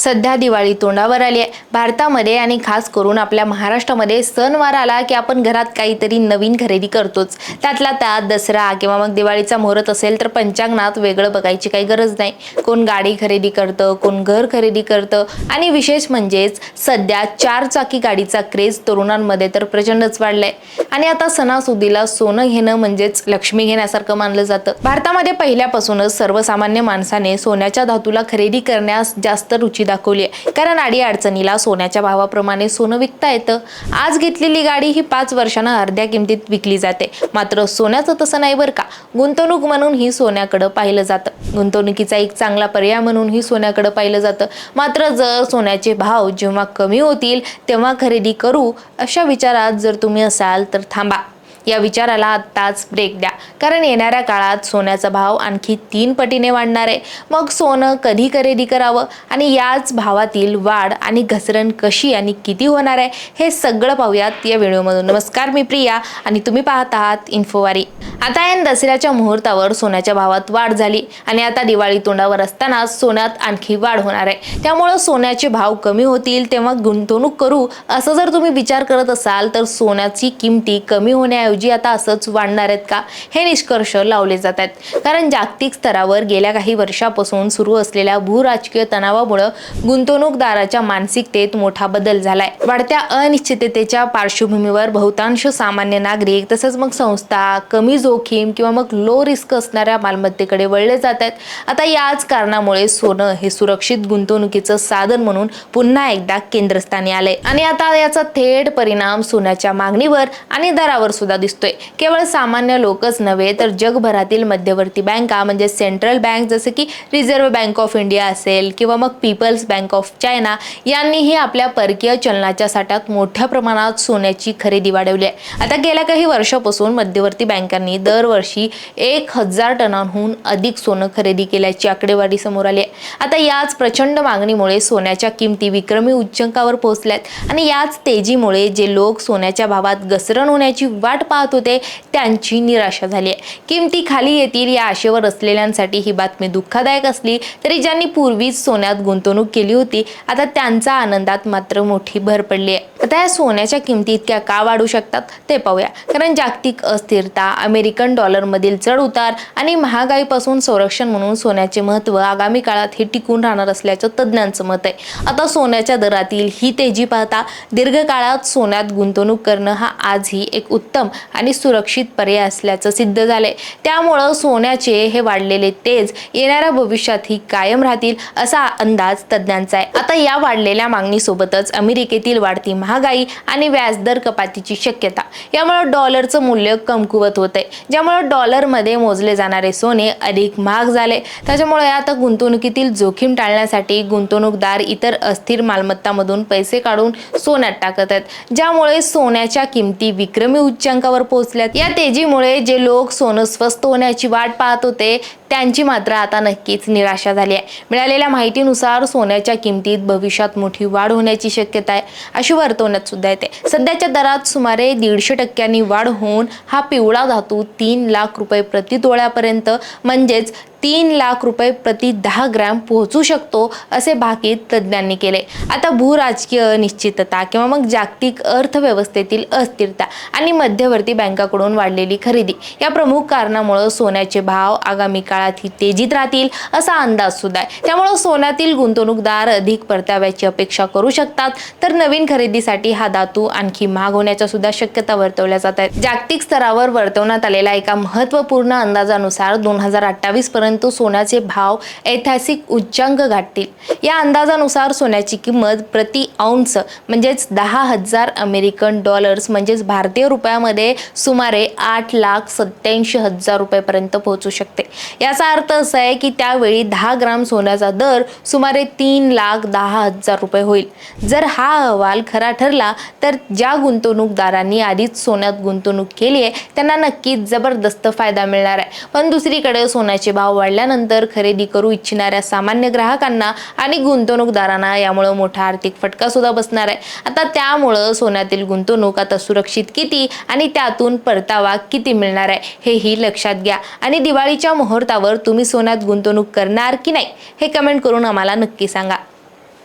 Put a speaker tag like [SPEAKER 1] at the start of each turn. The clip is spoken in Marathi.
[SPEAKER 1] सध्या दिवाळी तोंडावर आली आहे. भारतामध्ये आणि खास करून आपल्या महाराष्ट्रामध्ये सणवार आला की आपण घरात काहीतरी नवीन खरेदी करतोच. त्यातला त्यात दसरा किंवा मग दिवाळीचा मुहूर्त असेल तर पंचांगणात वेगळं बघायची काही गरज नाही. कोण गाडी खरेदी करतं कोण घर खरेदी करतं आणि विशेष म्हणजेच सध्या चार चाकी गाडीचा क्रेज तरुणांमध्ये तर प्रचंडच वाढलाय. आणि आता सणासुदीला सोनं घेणं म्हणजेच लक्ष्मी घेण्यासारखं मानलं जातं. भारतामध्ये पहिल्यापासूनच सर्वसामान्य माणसाने सोन्याच्या धातूला खरेदी करण्यास जास्त रुची दाखवली आहे. कारण आडी अडचणीला सोन्याच्या भावाप्रमाणे सोनं विकता येतं. आज घेतलेली गाडी ही पाच वर्षानं अर्ध्या किमतीत विकली जाते. मात्र सोन्याचं तसं नाही बरं का. गुंतवणूक म्हणून ही सोन्याकडं पाहिलं जातं. गुंतवणुकीचा एक चांगला पर्याय म्हणून ही सोन्याकडं पाहिलं जातं. मात्र जर सोन्याचे भाव जेव्हा कमी होतील तेव्हा खरेदी करू अशा विचारात जर तुम्ही असाल तर थांबा. या विचाराला आत्ताच ब्रेक द्या. कारण येणाऱ्या काळात सोन्याचा भाव आणखी तीन पटीने वाढणार आहे. मग सोनं कधी खरेदी करावं? आणि याच भावातील वाढ आणि घसरण कशी आणि किती होणार आहे? हे सगळं पाहूयात या व्हिडिओमधून नमस्कार मी प्रिया आणि तुम्ही पाहत आहात इन्फोवारी आता या दसऱ्याच्या मुहूर्तावर सोन्याच्या भावात वाढ झाली आणि आता दिवाळी तोंडावर असताना सोन्यात आणखी वाढ होणार आहे. त्यामुळं सोन्याचे भाव कमी होतील तेव्हा गुंतवणूक करू असं जर तुम्ही विचार करत असाल तर सोन्याची किमती कमी होण्याऐवजी आता असंच वाढणार आहेत का? हे निष्कर्ष लावले जात आहेत. कारण जागतिक स्तरावर गेल्या काही वर्षापासून सुरू असलेल्या भूराजकीय तणावामुळं गुंतवणूकदाराच्या मानसिकतेत मोठा बदल झालाय. वाढत्या अनिश्चिततेच्या पार्श्वभूमीवर बहुतांश सामान्य नागरिक तसंच मग संस्था कमी जोखीम किंवा मग लो रिस्क असणाऱ्या मालमत्तेकडे वळले जात आहेत. आता याच कारणामुळे सोनं हे सुरक्षित गुंतवणुकीचं साधन म्हणून पुन्हा एकदा केंद्रस्थानी आलंय. आणि आता याचा थेट परिणाम सोन्याच्या मागणीवर आणि दरावर सुद्धा दिसतोय. केवळ सामान्य लोकच नव्हे तर जगभरातील मध्यवर्ती बँका म्हणजे सेंट्रल बँक जसे की रिझर्व्ह बँक ऑफ इंडिया असेल किंवा मग पीपल्स बँक ऑफ चायना यांनीही आपल्या परकीय चलनाच्या साठ्यात मोठ्या प्रमाणात सोन्याची खरेदी वाढवली आहे. आता गेल्या काही वर्षापासून मध्यवर्ती बँकांनी दरवर्षी एक हजार टनांहून अधिक सोनं खरेदी केल्याची आकडेवारी समोर आली आहे. आता याच प्रचंड मागणीमुळे सोन्याच्या किमती विक्रमी उच्चांकावर पोहोचल्यात आणि याच तेजीमुळे जे लोक सोन्याच्या भावात घसरण होण्याची वाट पाहत होते त्यांची निराशा झाली आहे. किमती खाली येतील या आशेवर असलेल्यांसाठी ही बातमी दुःखदायक असली तरी ज्यांनी पूर्वीच सोन्यात गुंतवणूक केली होती आता त्यांचा आनंदात मात्र मोठी भर पडली आहे. आता या सोन्याच्या किमती इतक्या का वाढू शकतात ते पाहूया. कारण जागतिक अस्थिरता अमेरिका अमेरिकन डॉलरमधील चढ उतार आणि महागाईपासून संरक्षण म्हणून सोन्याचे महत्त्व आगामी काळात हे टिकून राहणार असल्याचं तज्ज्ञांचं मत आहे. आता सोन्याच्या दरातील ही तेजी पाहता दीर्घकाळात सोन्यात गुंतवणूक करणं हा आजही एक उत्तम आणि सुरक्षित पर्याय असल्याचं सिद्ध झालंय. त्यामुळं सोन्याचे हे वाढलेले तेज येणाऱ्या भविष्यातही कायम राहतील असा अंदाज तज्ज्ञांचा आहे. आता या वाढलेल्या मागणीसोबतच अमेरिकेतील वाढती महागाई आणि व्याजदर कपातीची शक्यता यामुळे डॉलरचं मूल्य कमकुवत होते ज्यामुळे डॉलरमध्ये मोजले जाणारे सोने अधिक महाग झाले. त्याच्यामुळे आता गुंतवणुकीतील जोखीम टाळण्यासाठी गुंतवणूकदार इतर अस्थिर मालमत्तामधून पैसे काढून सोन्यात टाकत आहेत. ज्यामुळे सोन्याच्या किमती विक्रमी उच्चांकावर पोहोचल्यात. या तेजीमुळे जे लोक सोनं स्वस्त होण्याची वाट पाहत होते त्यांची मात्र आता नक्कीच निराशा झाली आहे. मिळालेल्या माहितीनुसार सोन्याच्या किमतीत भविष्यात मोठी वाढ होण्याची शक्यता आहे अशी वर्तवण्यात सुद्धा येते. सध्याच्या दरात सुमारे दीडशे टक्क्यांनी वाढ होऊन हा पिवळा धातू तीन लाख रुपये प्रति तोळ्यापर्यंत म्हणजेच तीन लाख रुपये प्रति दहा ग्रॅम पोहोचू शकतो असे भाकीत तज्ज्ञांनी केले. आता भूराजकीय अनिश्चितता किंवा मग जागतिक अर्थव्यवस्थेतील अस्थिरता आणि मध्यवर्ती बँकाकडून वाढलेली खरेदी या प्रमुख कारणामुळं सोन्याचे भाव आगामी काळात ही तेजीत राहतील असा अंदाज सुद्धा आहे. त्यामुळं सोन्यातील गुंतवणूकदार अधिक परताव्याची अपेक्षा करू शकतात तर नवीन खरेदीसाठी हा धातू आणखी महाग होण्याच्या सुद्धा शक्यता वर्तवल्या जात आहेत. जागतिक स्तरावर वर्तवण्यात आलेल्या एका महत्त्वपूर्ण अंदाजानुसार दोन हजार अठ्ठावीस पर्यंत परंतु सोन्याचे भाव ऐतिहासिक उच्चांक गाठतील. या अंदाजानुसार सोन्याची किंमत प्रति औंस म्हणजेच दहा हजार अमेरिकन डॉलर्स म्हणजेच भारतीय रुपयामध्ये सुमारे आठ लाख सत्याऐंशी हजार रुपयेपर्यंत पोहोचू शकते. याचा अर्थ असा आहे की त्यावेळी दहा ग्राम सोन्याचा दर सुमारे तीन लाख दहा हजार रुपये होईल. जर हा अहवाल खरा ठरला तर ज्या गुंतवणूकदारांनी आधीच सोन्यात गुंतवणूक केली आहे त्यांना नक्कीच जबरदस्त फायदा मिळणार आहे. पण दुसरीकडे सोन्याचे भाव वाढल्यानंतर खरेदी करू इच्छिणाऱ्या सामान्य ग्राहकांना आणि गुंतवणूकदारांना यामुळं मोठा आर्थिक फटका सुद्धा बसणार आहे. आता त्यामुळं सोन्यातील गुंतवणूक आता सुरक्षित किती आणि त्यातून परतावा किती मिळणार आहे हेही लक्षात घ्या. आणि दिवाळीच्या मुहूर्तावर तुम्ही सोन्यात गुंतवणूक करणार की नाही हे कमेंट करून आम्हाला नक्की सांगा.